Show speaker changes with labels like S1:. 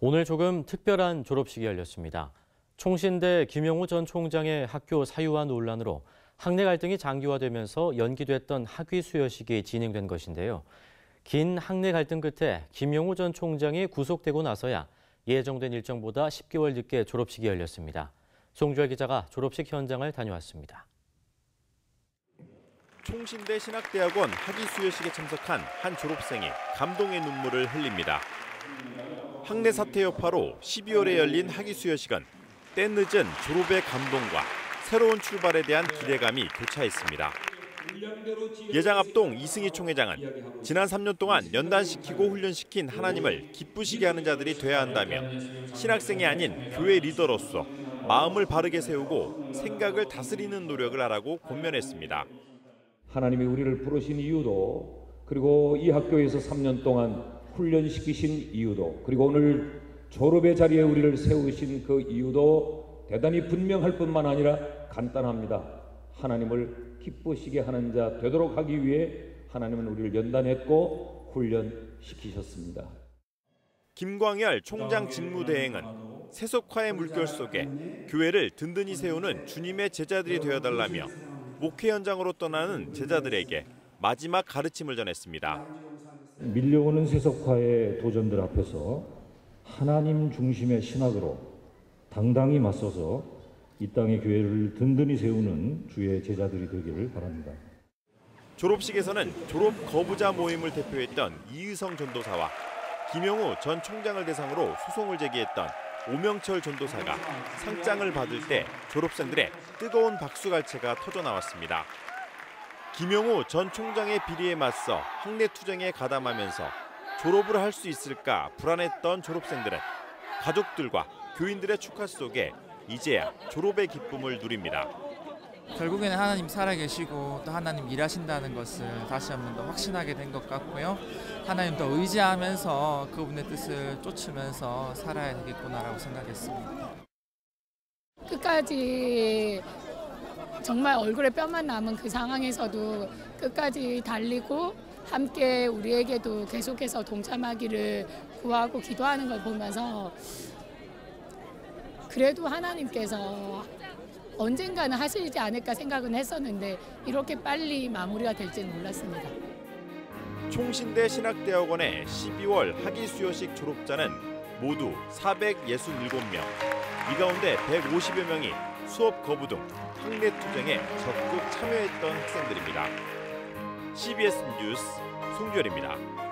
S1: 오늘 조금 특별한 졸업식이 열렸습니다. 총신대 김영우 전 총장의 학교 사유화 논란으로 학내 갈등이 장기화되면서 연기됐던 학위 수여식이 진행된 것인데요. 긴 학내 갈등 끝에 김영우 전 총장이 구속되고 나서야 예정된 일정보다 10개월 늦게 졸업식이 열렸습니다. 송주열 기자가 졸업식 현장을 다녀왔습니다.
S2: 총신대 신학대학원 학위 수여식에 참석한 한 졸업생이 감동의 눈물을 흘립니다. 학내 사태 여파로 12월에 열린 학위 수여식은 때늦은 졸업의 감동과 새로운 출발에 대한 기대감이 교차했습니다. 예장합동 이승희 총회장은 지난 3년 동안 연단시키고 훈련시킨 하나님을 기쁘시게 하는 자들이 돼야 한다며 신학생이 아닌 교회 리더로서 마음을 바르게 세우고 생각을 다스리는 노력을 하라고 권면했습니다.
S3: 하나님이 우리를 부르신 이유도 그리고 이 학교에서 3년 동안 훈련시키신 이유도 그리고 오늘 졸업의 자리에 우리를 세우신 그 이유도 대단히 분명할 뿐만 아니라 간단합니다. 하나님을 기쁘시게 하는 자 되도록 하기 위해 하나님은 우리를 연단했고 훈련시키셨습니다.
S2: 김광열 총장 직무대행은 세속화의 물결 속에 교회를 든든히 세우는 주님의 제자들이 되어달라며 목회 현장으로 떠나는 제자들에게 마지막 가르침을 전했습니다.
S3: 밀려오는 세속화의 도전들 앞에서 하나님 중심의 신학으로 당당히 맞서서 이 땅의 교회를 든든히 세우는 주의 제자들이 되기를 바랍니다.
S2: 졸업식에서는 졸업 거부자 모임을 대표했던 이의성 전도사와 김영우 전 총장을 대상으로 소송을 제기했던 오명철 전도사가 상장을 받을 때 졸업생들의 뜨거운 박수갈채가 터져 나왔습니다. 김영우 전 총장의 비리에 맞서 학내 투쟁에 가담하면서 졸업을 할 수 있을까 불안했던 졸업생들은 가족들과 교인들의 축하 속에 이제야 졸업의 기쁨을 누립니다.
S4: 결국에는 하나님 살아계시고 또 하나님 일하신다는 것을 다시 한번 더 확신하게 된 것 같고요. 하나님 더 의지하면서 그분의 뜻을 쫓으면서 살아야 되겠구나라고 생각했습니다.
S5: 끝까지 정말 얼굴에 뼈만 남은 그 상황에서도 끝까지 달리고 함께 우리에게도 계속해서 동참하기를 구하고 기도하는 걸 보면서 그래도 하나님께서 언젠가는 하시지 않을까 생각은 했었는데 이렇게 빨리 마무리가 될지는 몰랐습니다.
S2: 총신대 신학대학원의 12월 학위 수여식 졸업자는 모두 467명. 이 가운데 150여 명이 수업 거부 등 학내 투쟁에 적극 참여했던 학생들입니다. CBS 뉴스 송주열입니다.